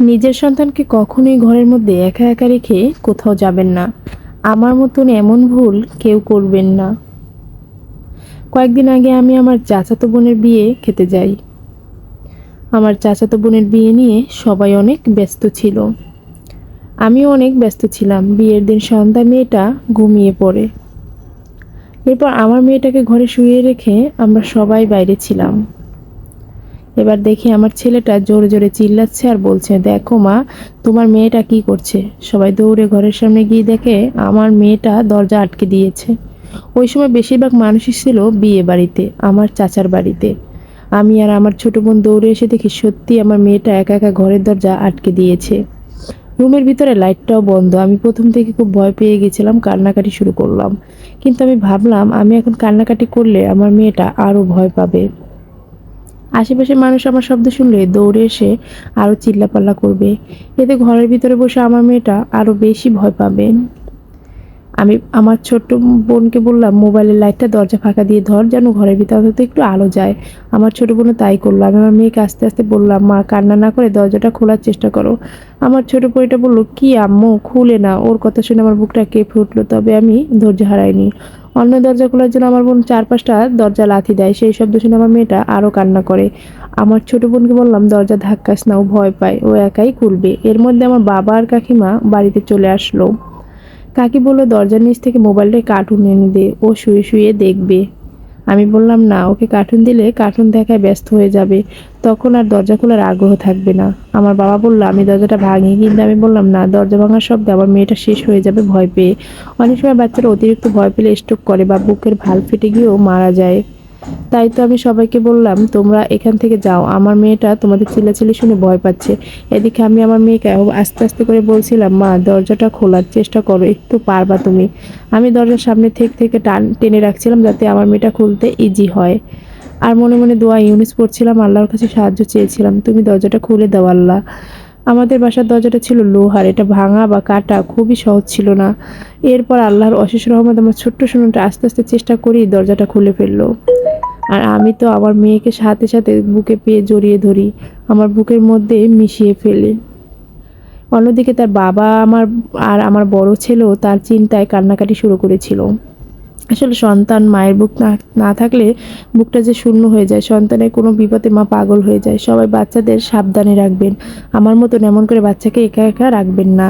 নিজের সন্তানকে কখনোই ঘরের মধ্যে একা একা রেখে কোথাও যাবেন না। আমার মতন এমন ভুল কেউ করবেন না। কয়েকদিন আগে আমি আমার চাচাতো বোনের বিয়ে খেতে যাই। আমার চাচাতো বোনের বিয়ে নিয়ে সবাই অনেক ব্যস্ত ছিল। আমিও অনেক ব্যস্ত ছিলাম। বিয়ের দিন সন্ধ্যা মেয়েটা ঘুমিয়ে পড়ে। এরপর আমার মেয়েটাকে ঘরে শুয়ে রেখে আমরা সবাই বাইরে ছিলাম। এবার দেখি আমার ছেলেটা জোরে জোরে চিল্লাচ্ছে আর বলছে, দেখো মা, তোমার মেয়েটা কি করছে? সবাই দৌড়ে ঘরের সামনে গিয়ে দেখে, আমার মেয়েটা দরজা আটকে দিয়েছে। ওই সময় বেশিরভাগ মানুষই ছিল বিয়ে বাড়িতে, আমার চাচার বাড়িতে। আমি আর আমার ছোট বোন দৌড়ে এসে দেখি সত্যি আমার মেয়েটা একা একা ঘরের দরজা আটকে দিয়েছে। রুমের ভিতরে লাইটটাও বন্ধ। আমি প্রথম থেকে খুব ভয় পেয়ে গেছিলাম, কান্নাকাটি শুরু করলাম। কিন্তু আমি ভাবলাম, আমি এখন কান্নাকাটি করলে আমার মেয়েটা আরও ভয় পাবে। আশেপাশের মানুষ আমার শব্দ শুনলে দৌড়ে এসে আরও চিল্লাপাল্লা করবে। এতে ঘরের ভিতরে বসে আমার মেয়েটা আরও বেশি ভয় পাবে। আমি আমার ছোট্ট বোনকে বললাম, মোবাইলের লাইটটা দরজা ফাঁকা দিয়ে ধর যেন ঘরের ভিতরে অন্তত একটু আলো যায়। আমার ছোট বোনও তাই করল। আমি আমার মেয়েকে আস্তে আস্তে বললাম, মা, কান্না না করে দরজাটা খোলার চেষ্টা করো। আমার ছোট পরিটা বলল, কি আম্মু, খুলে না। ওর কথা শুনে আমার বুকটা কেঁপে উঠল, তবে আমি ধৈর্য হারাইনি। অন্য দরজা খোলার জন্য আমার বোন চার পাঁচটা দরজা লাথি দেয়। সেই শব্দ শুনে আমার মেয়েটা আরও কান্না করে। আমার ছোট বোনকে বললাম, দরজা ধাক্কাস না, ও ভয় পায়, ও একাই খুলবে। এর মধ্যে আমার বাবা আর কাকিমা বাড়িতে চলে আসলো। কাকি বলল, দরজার নিচ থেকে মোবাইলটা কার্টুন এনে দে, ও শুয়ে শুয়ে দেখবে। আমি বললাম, না, ওকে কার্টুন দিলে কার্টুন দেখায় ব্যস্ত হয়ে যাবে। তখন আর দরজা খোলার আগ্রহ থাকবে না। আমার বাবা বলল, আমি দরজাটা ভাঙি কিন্তু আমি বললাম, না, দরজা ভাঙার শব্দ আমার মেয়েটা শেষ হয়ে যাবে ভয় পেয়ে। অনেক সময় বাচ্চারা অতিরিক্ত ভয় পেলে স্ট্রোক করে বা বুকের ভালো ফেটে গিয়েও মারা যায়। তাই তো আমি সবাইকে বললাম, তোমরা এখান থেকে যাও। আমার মেয়েটা তোমাদের চিল্লাচিল্লি শুনে ভয় পাচ্ছে। এদিকে আমি আমার মেয়েকে আস্তে আস্তে করে বলছিলাম, মা, দরজাটা খোলার চেষ্টা করো, একটু পারবা তুমি। আমি দরজার সামনে থেকে থেকে টান টেনে রাখছিলাম যাতে আমার মেয়েটা খুলতে ইজি হয়। আর মনে মনে দোয়া ইউনিস পড়ছিলাম, আল্লাহর কাছে সাহায্য চেয়েছিলাম, তুমি দরজাটা খুলে দাও, আল্লাহ। আমাদের বাসার দরজাটা ছিল লোহার, এটা ভাঙা বা কাটা খুবই সহজ ছিল না। এরপর আল্লাহর অশেষ রহমত আমার ছোট্ট শুনুনটা আস্তে আস্তে চেষ্টা করি দরজাটা খুলে ফেলল। আর আমি তো আমার মেয়েকে সাথে সাথে বুকে পেয়ে জড়িয়ে ধরি, আমার বুকের মধ্যে মিশিয়ে ফেলি। অন্যদিকে তার বাবা আমার আর আমার বড় ছেলেও তার চিন্তায় কান্নাকাটি শুরু করেছিল। আসলে সন্তান, মায়ের বুক না না থাকলে বুকটা যে শূন্য হয়ে যায়, সন্তানের কোনো বিপদে মা পাগল হয়ে যায়। সবাই বাচ্চাদের সাবধানে রাখবেন। আমার মতন এমন করে বাচ্চাকে একা একা রাখবেন না।